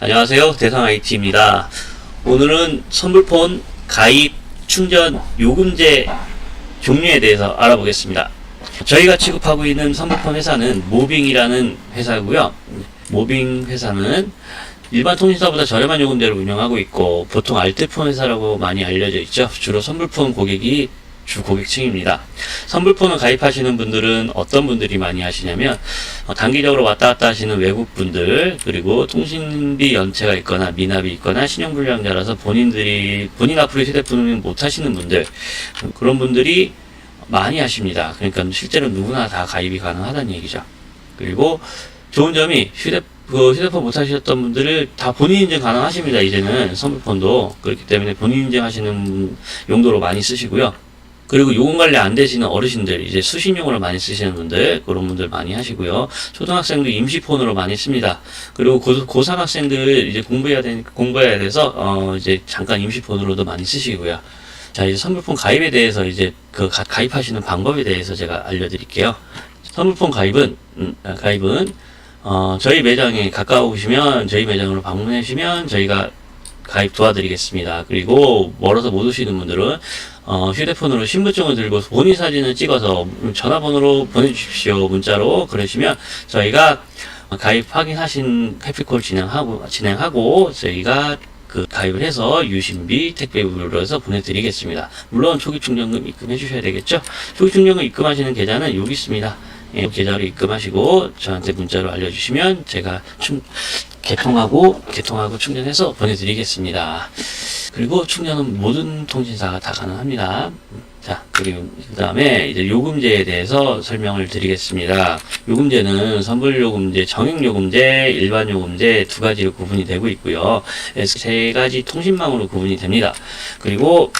안녕하세요. 대상 IT입니다. 오늘은 선불폰 가입 충전 요금제 종류에 대해서 알아보겠습니다. 저희가 취급하고 있는 선불폰 회사는 모빙이라는 회사고요. 모빙 회사는 일반 통신사보다 저렴한 요금제를 운영하고 있고 보통 알뜰폰 회사라고 많이 알려져 있죠. 주로 선불폰 고객이 주 고객층입니다. 선불폰을 가입하시는 분들은 어떤 분들이 많이 하시냐면 어, 단기적으로 왔다 갔다 하시는 외국 분들 그리고 통신비 연체가 있거나 미납이 있거나 신용불량자라서 본인들이 본인 앞으로 휴대폰을 못 하시는 분들 그런 분들이 많이 하십니다. 그러니까 실제로 누구나 다 가입이 가능하다는 얘기죠. 그리고 좋은 점이 휴대 그 휴대폰 못 하셨던 분들을 다 본인 인증 가능하십니다. 이제는 선불폰도 그렇기 때문에 본인 인증 하시는 용도로 많이 쓰시고요. 그리고 요금 관리 안 되시는 어르신들, 이제 수신용으로 많이 쓰시는 분들, 그런 분들 많이 하시고요. 초등학생도 임시폰으로 많이 씁니다. 그리고 고, 고3 학생들 이제 공부해야 되니까, 공부해야 돼서, 어, 이제 잠깐 임시폰으로도 많이 쓰시고요. 자, 이제 선물폰 가입에 대해서 이제 그 가, 가입하시는 방법에 대해서 제가 알려드릴게요. 선물폰 가입은, 음, 아, 가입은, 어, 저희 매장에 가까우시면 저희 매장으로 방문해 주시면 저희가 가입 도와드리겠습니다. 그리고 멀어서 못 오시는 분들은 어, 휴대폰으로 신분증을 들고 본인 사진을 찍어서 전화번호로 보내주십시오. 문자로 그러시면 저희가 가입 확인하신 해피콜 진행하고 진행하고 저희가 그 가입을 해서 유심비 택배부로 해서 보내드리겠습니다. 물론 초기 충전금 입금해 주셔야 되겠죠. 초기 충전금 입금하시는 계좌는 여기 있습니다. 예, 계좌로 입금하시고 저한테 문자로 알려주시면 제가 충, 개통하고 개통하고 충전해서 보내드리겠습니다. 그리고 충전은 모든 통신사가 다 가능합니다. 자, 그리고 그 다음에 이제 요금제에 대해서 설명을 드리겠습니다. 요금제는 선불 요금제, 정액 요금제, 일반 요금제 두 가지로 구분이 되고 있고요. 세 가지 통신망으로 구분이 됩니다. 그리고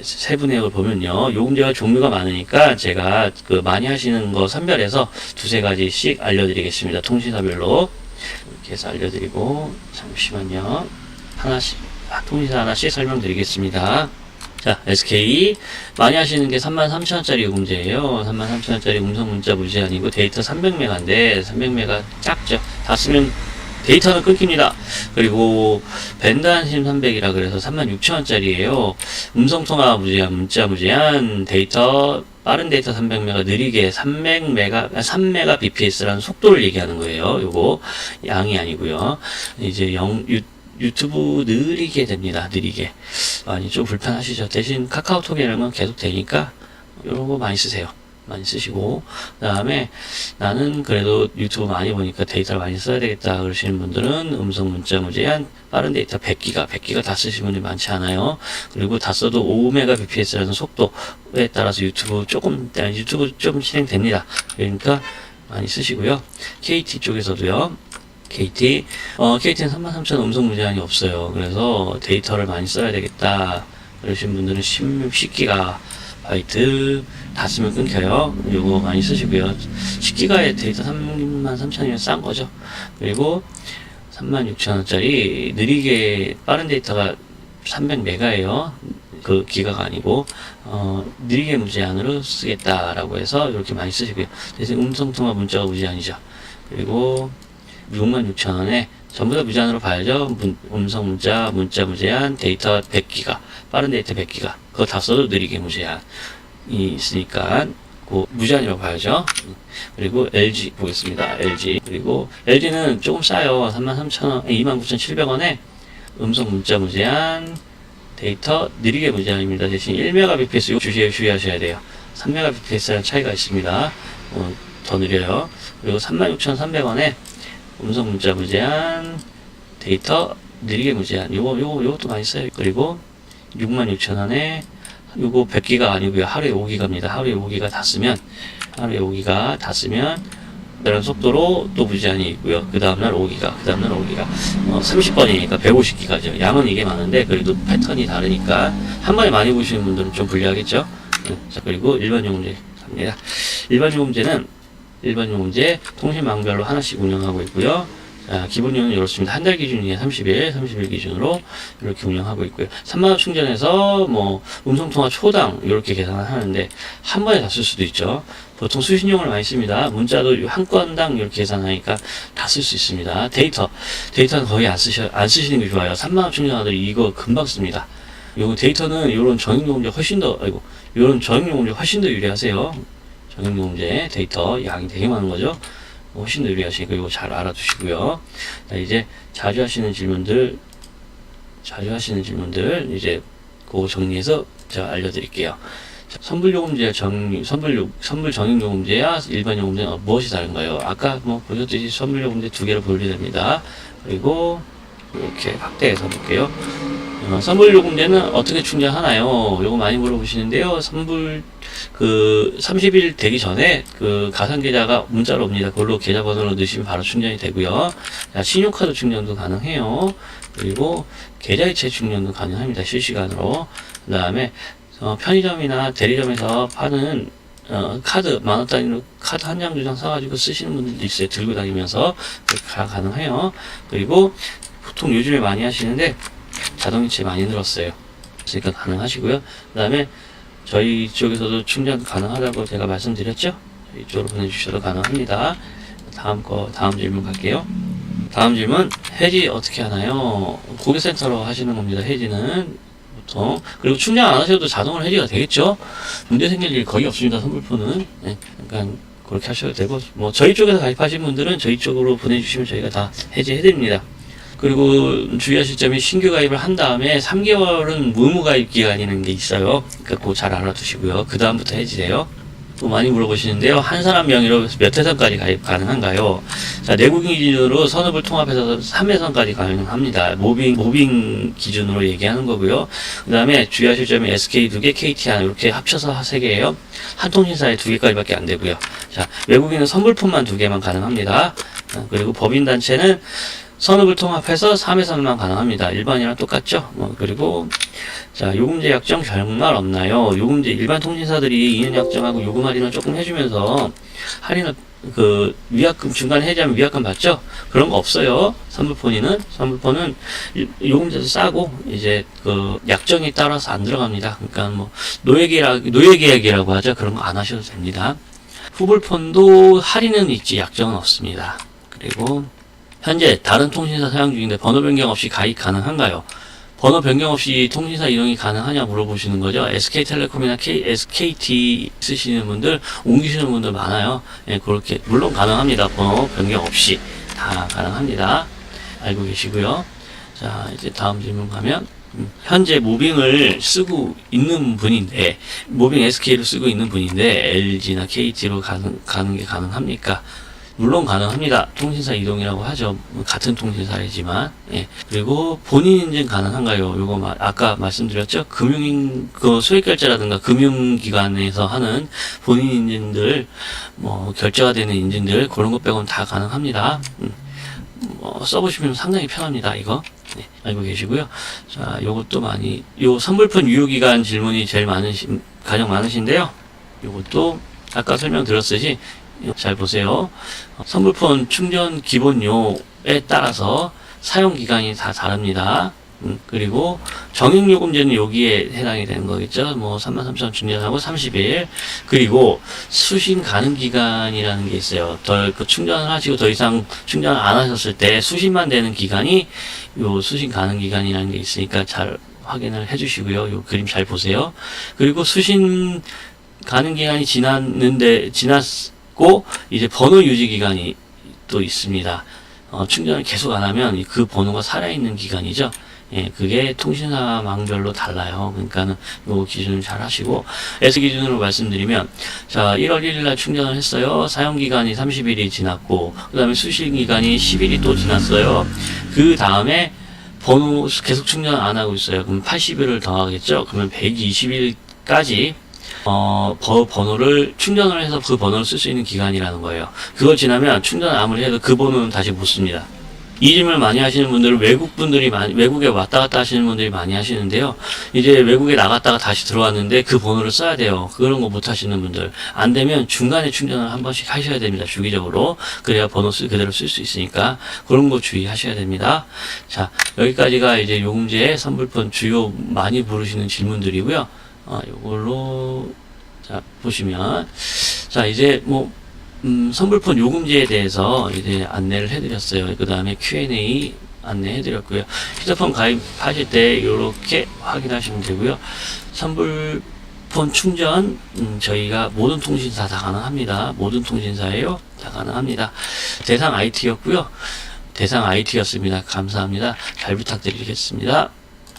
세부 내역을 보면요. 요금제가 종류가 많으니까 제가 그 많이 하시는 거 선별해서 두세 가지씩 알려드리겠습니다. 통신사별로. 이렇게 해서 알려드리고, 잠시만요. 하나씩, 아, 통신사 하나씩 설명드리겠습니다. 자, SK. 많이 하시는 게 33,000원짜리 요금제예요. 33,000원짜리 음성 문자 무제한이고 데이터 300메가인데 300메가 작죠. 다 쓰면 데이터는 끊깁니다. 그리고 밴드 한심 300이라 그래서 36,000원짜리예요. 음성 통화 무제한, 문자 무제한, 데이터 빠른 데이터 300메가 느리게 300메가 3메가 bps라는 속도를 얘기하는 거예요. 요거 양이 아니고요. 이제 영 유, 유튜브 느리게 됩니다. 느리게. 많이 좀 불편하시죠. 대신 카카오톡이라는 건 계속 되니까 이런 거 많이 쓰세요. 많이 쓰시고 그 다음에 나는 그래도 유튜브 많이 보니까 데이터를 많이 써야 되겠다 그러시는 분들은 음성 문자 무제한 빠른 데이터 100기가 100기가 다 쓰시는 분이 많지 않아요. 그리고 다 써도 5mbps라는 속도에 따라서 유튜브 조금 유튜브 좀 진행됩니다. 그러니까 많이 쓰시고요. KT 쪽에서도요. KT 어 KT는 33,000 음성 무제한이 없어요. 그래서 데이터를 많이 써야 되겠다 그러신 분들은 16, 10기가 바이트 다 쓰면 끊겨요. 요거 많이 쓰시고요. 10기가의 데이터 33,000이면 싼 거죠. 그리고 36,000원짜리 느리게 빠른 데이터가 300메가예요. 그 기가가 아니고 어, 느리게 무제한으로 쓰겠다라고 해서 이렇게 많이 쓰시고요. 대신 음성 통화 문자가 무제한이죠. 그리고 66,000원에 전부 다 무제한으로 봐야죠. 문, 음성 문자, 문자 무제한, 데이터 100기가, 빠른 데이터 100기가. 그거 다 써도 느리게 무제한이 있으니까, 그 무제한이라고 봐야죠. 그리고 LG 보겠습니다. LG. 그리고 LG는 조금 싸요. 33,000원, 29,700원에 음성 문자 무제한, 데이터 느리게 무제한입니다. 대신 1mbps 이거 주시에 주의하셔야 돼요. 3mbps라는 차이가 있습니다. 어, 더 느려요. 그리고 36,300원에 음성 문자 무제한, 데이터 느리게 무제한. 요거, 요거, 요것도 많이 써요. 그리고 66,000원에 요거 100기가 아니고요. 하루에 5기가입니다. 하루에 5기가 다 쓰면, 하루에 5기가 다 쓰면, 이런 속도로 또 무제한이 있고요. 그 다음날 5기가, 그 다음날 5기가. 어, 30번이니까 150기가죠. 양은 이게 많은데, 그래도 패턴이 다르니까, 한 번에 많이 보시는 분들은 좀 불리하겠죠. 네, 자, 그리고 일반 요금제 갑니다. 일반 요금제는 일반 요금제 통신망별로 하나씩 운영하고 있고요. 자, 기본료는 이렇습니다. 한 달 기준이에 30일, 30일 기준으로 이렇게 운영하고 있고요. 3만원 충전해서 뭐 음성통화 초당 이렇게 계산을 하는데 한 번에 다 쓸 수도 있죠. 보통 수신용을 많이 씁니다. 문자도 한 건당 이렇게 계산하니까 다 쓸 수 있습니다. 데이터, 데이터는 거의 안 쓰셔, 안 쓰시는 게 좋아요. 3만원 충전하더니 이거 금방 씁니다. 요거 데이터는 이런 정액요금제 훨씬 더, 아이고, 이런 정액요금제 훨씬 더 유리하세요. 정액요금제 데이터 양이 되게 많은 거죠. 훨씬 더 유리하시니까 이거 잘 알아두시고요. 자, 이제 자주 하시는 질문들, 자주 하시는 질문들 이제 그거 정리해서 제가 알려드릴게요. 자, 선불요금제 정 선불 요 선불 정액요금제야 일반 요금제는 어, 무엇이 다른가요? 아까 뭐 보셨듯이 선불요금제 두 개로 분리됩니다. 그리고 이렇게 확대해서 볼게요. 어, 선불 요금제는 어떻게 충전하나요? 요거 많이 물어보시는데요. 선불 그 30일 되기 전에 그 가상 계좌가 문자로 옵니다. 그걸로 계좌 번호를 넣으시면 바로 충전이 되고요. 자, 신용카드 충전도 가능해요. 그리고 계좌이체 충전도 가능합니다. 실시간으로. 그 다음에 어, 편의점이나 대리점에서 파는 어, 카드 만원 단위로 카드 한 장 두 장 사가지고 쓰시는 분들도 있어요. 들고 다니면서 가 가능해요. 그리고 보통 요즘에 많이 하시는데 자동이체 많이 늘었어요. 그러니까 가능하시고요. 그 다음에 저희 쪽에서도 충전 가능하다고 제가 말씀드렸죠? 이쪽으로 보내주셔도 가능합니다. 다음 거, 다음 질문 갈게요. 다음 질문, 해지 어떻게 하나요? 고객센터로 하시는 겁니다. 해지는 보통. 그리고 충전 안 하셔도 자동으로 해지가 되겠죠? 문제 생길 일 거의 없습니다. 선불포는. 네, 그러니까 그렇게 하셔도 되고, 뭐, 저희 쪽에서 가입하신 분들은 저희 쪽으로 보내주시면 저희가 다 해지해드립니다. 그리고 주의하실 점이 신규 가입을 한 다음에 3개월은 무무 가입 기간이라는 게 있어요. 그러니까 그거 잘 알아두시고요. 그 다음부터 해지돼요. 또 많이 물어보시는데요. 한 사람 명의로 몇 회선까지 가입 가능한가요? 자, 내국인 기준으로 선업을 통합해서 3회선까지 가능합니다. 모빙, 모빙 기준으로 얘기하는 거고요. 그 다음에 주의하실 점이 SK 2개, KT 하나, 이렇게 합쳐서 3개예요. 한 통신사에 2개까지밖에 안 되고요. 자, 외국인은 선불폰만 2개만 가능합니다. 어, 그리고 법인단체는 선업을 통합해서 3회선만 가능합니다. 일반이랑 똑같죠? 뭐, 그리고, 자, 요금제 약정 정말 없나요? 요금제, 일반 통신사들이 2년 약정하고 요금 할인을 조금 해주면서, 할인을, 그, 위약금, 중간에 해지하면 위약금 받죠? 그런 거 없어요. 선불폰이는. 선불폰은 일- 요금제도 싸고, 이제, 그, 약정에 따라서 안 들어갑니다. 그러니까 뭐, 노예계약, 노예계약이라고 하죠? 그런 거 안 하셔도 됩니다. 후불폰도 할인은 있지, 약정은 없습니다. 그리고, 현재 다른 통신사 사용 중인데 번호 변경 없이 가입 가능한가요? 번호 변경 없이 통신사 이동이 가능하냐 물어보시는 거죠. SK텔레콤이나 K, SKT 쓰시는 분들, 옮기시는 분들 많아요. 예, 그렇게, 물론 가능합니다. 번호 변경 없이. 다 가능합니다. 알고 계시고요. 자, 이제 다음 질문 가면, 음, 현재 모빙을 쓰고 있는 분인데, 모빙 SK를 쓰고 있는 분인데, LG나 KT로 가는, 가는 게 가능합니까? 물론 가능합니다. 통신사 이동이라고 하죠. 같은 통신사이지만. 예. 그리고 본인 인증 가능한가요? 요거 마- 아까 말씀드렸죠? 금융, 그 수익 결제라든가 금융기관에서 하는 본인 인증들, 뭐, 결제가 되는 인증들, 그런 것 빼고는 다 가능합니다. 음, 뭐, 써보시면 상당히 편합니다, 이거. 네, 알고 계시고요. 자, 요것도 많이, 요 선불폰 유효기간 질문이 제일 많으신, 가장 많으신데요. 요것도 아까 설명드렸듯이 잘 보세요. 어, 선불폰 충전 기본료에 따라서 사용 기간이 다 다릅니다. 음, 그리고 정액요금제는 여기에 해당이 되는 거겠죠. 뭐 33,000원 충전하고 30일. 그리고 수신 가능 기간이라는 게 있어요. 더그 충전을 하시고 더 이상 충전을 안 하셨을 때 수신만 되는 기간이 요 수신 가능 기간이라는 게 있으니까 잘 확인을 해 주시고요. 요 그림 잘 보세요. 그리고 수신 가능 기간이 지났는데 지났 고 이제 번호 유지 기간이 또 있습니다. 어, 충전을 계속 안 하면 그 번호가 살아있는 기간이죠. 예, 그게 통신사망별로 달라요. 그러니까는 요 기준을 잘 하시고 S 기준으로 말씀드리면 자 1월 1일 날 충전을 했어요. 사용 기간이 30일이 지났고 그다음에 수신 기간이 10일이 또 지났어요. 그 다음에 번호 계속 충전 안 하고 있어요. 그럼 80일을 더하겠죠. 그러면 120일까지 어, 버- 번호를 충전을 해서 그 번호를 쓸 수 있는 기간이라는 거예요. 그걸 지나면 충전 아무리 해도 그 번호는 다시 못 씁니다. 이짐을 많이 하시는 분들은 외국 분들이 많이, 외국에 왔다 갔다 하시는 분들이 많이 하시는데요. 이제 외국에 나갔다가 다시 들어왔는데 그 번호를 써야 돼요. 그런 거 못 하시는 분들. 안 되면 중간에 충전을 한 번씩 하셔야 됩니다. 주기적으로. 그래야 번호 쓰, 그대로 쓸 수 있으니까 그런 거 주의하셔야 됩니다. 자, 여기까지가 이제 요금제 선불폰 주요 많이 부르시는 질문들이고요. 어, 요걸로 자, 보시면 자, 이제 뭐 음, 선불폰 요금제에 대해서 이제 안내를 해드렸어요. 그 다음에 Q&A 안내해드렸고요. 휴대폰 가입하실 때 이렇게 확인하시면 되고요. 선불폰 충전 음, 저희가 모든 통신사 다 가능합니다. 모든 통신사예요. 다 가능합니다. 대상 IT였고요. 대상 IT였습니다. 감사합니다. 잘 부탁드리겠습니다.